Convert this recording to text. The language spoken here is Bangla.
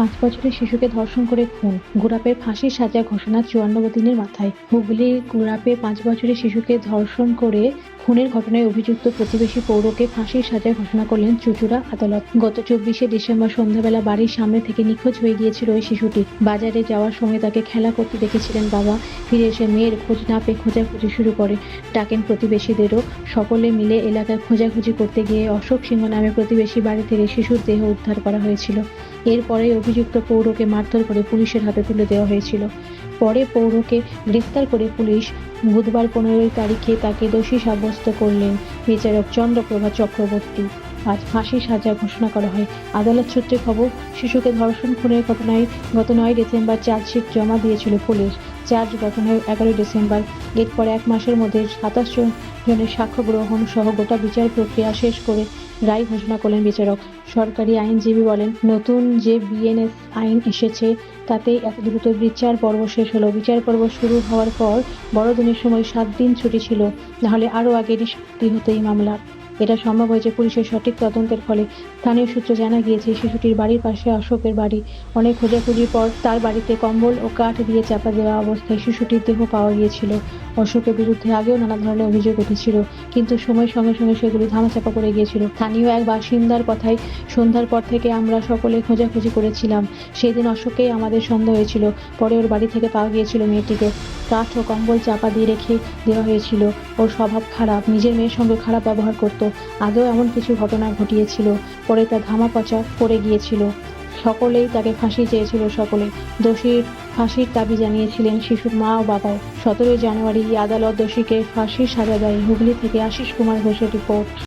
পাঁচ বছরের শিশুকে ধর্ষণ করে খুন। গুরাপের ফাঁসির সাজা ঘোষণা চুয়ান্ন দিনের মাথায়। হুগলির গুরাপে পাঁচ বছরের শিশুকে ধর্ষণ করে খুনের ঘটনায় অভিযুক্ত প্রতিবেশী পৌরকে ফাঁসির সাজা ঘোষণা করলেন চুচুড়া আদালত। গত চব্বিশে ডিসেম্বর সন্ধ্যাবেলা বাড়ির সামনে থেকে নিখোঁজ হয়ে গিয়েছিল ওই শিশুটি। বাজারে যাওয়ার সময় তাকে খেলা করতে দেখেছিলেন বাবা। ফিরে এসে মেয়ের খোঁজ না পেয়ে খোঁজাখুঁজি শুরু করে। ডাকেন প্রতিবেশীদেরও। সকলে মিলে এলাকায় খোঁজাখুঁজি করতে গিয়ে অশোক সিংহ নামে প্রতিবেশী বাড়ি থেকে শিশুর দেহ উদ্ধার করা হয়েছিল। এরপরে অভিযুক্ত পৌরকে মারধর করে পুলিশের হাতে তুলে দেওয়া হয়েছিল। পরে পৌরকে গ্রেফতার করে পুলিশ বুধবার পনেরোই তারিখে তাকে দোষী সাব্যস্ত করলেন বিচারক চন্দ্রপ্রভা চক্রবর্তী। আজ ফাঁসি সাজা ঘোষণা করা হয়। আদালত সূত্রে খবর, শিশুকে ধর্ষণ, খুনের ঘটনায় গত নয় ডিসেম্বর চার্জশিট জমা দিয়েছিল পুলিশ। চার্জ গঠন হয় এগারোই ডিসেম্বর। এরপর এক মাসের মধ্যে সাতাশ জনের সাক্ষ্য গ্রহণ সহ গোটা বিচার প্রক্রিয়া শেষ করে রায় ঘোষণা করলেন বিচারক। সরকারি আইনজীবী বলেন, নতুন যে বিএনএস আইন এসেছে তাতে এত দ্রুত বিচার পর্ব শেষ হলো। বিচার পর্ব শুরু হওয়ার পর বড়দিনের সময় সাত দিন ছুটি ছিল, নাহলে আরও আগে নিষ্পত্তি হতো এই মামলা এটা সম্ভব হয়েছে পুলিশের সঠিক তদন্তের ফলে। স্থানীয় সূত্রে জানা গিয়েছে শিশুটির বাড়ির পাশে অশোকের বাড়ি। অনেক খোঁজাখুঁজির পর তার বাড়িতে কম্বল ও কাঠ দিয়ে চাপা দেওয়া অবস্থায় শিশুটির দেহ পাওয়া গিয়েছিল। অশোকের বিরুদ্ধে আগেও নানা ধরনের অভিযোগ উঠেছিল, কিন্তু সময়ের সঙ্গে সঙ্গে সেগুলি ধামাচাপা করে গিয়েছিল। স্থানীয় এক বাসিন্দার কথায়, সন্ধ্যার পর থেকে আমরা সকলে খোঁজাখুঁজি করেছিলাম। সেদিন অশোকেই আমাদের সন্দেহ হয়েছিল, পরে ওর বাড়ি থেকে পাওয়া গিয়েছিল মেয়েটিকে। কাঠ ও কম্বল চাপা দিয়ে রেখে দেওয়া হয়েছিল। ওর স্বভাব খারাপ, নিজের মেয়ের সঙ্গে খারাপ ব্যবহার করত। আগেও এমন কিছু ঘটনা ঘটিয়েছিল? পরে তা ধামা পচা পড়ে গিয়েছিল। সকলেই তাকে ফাঁসি চেয়েছিল, সকলে। দোষীর ফাঁসির দাবি জানিয়েছিলেন শিশুর মা ও বাবাও। সতেরোই জানুয়ারি আদালত দোষীকে ফাঁসির সাজা দেয়। হুগলি থেকে আশিস কুমার ঘোষের রিপোর্ট।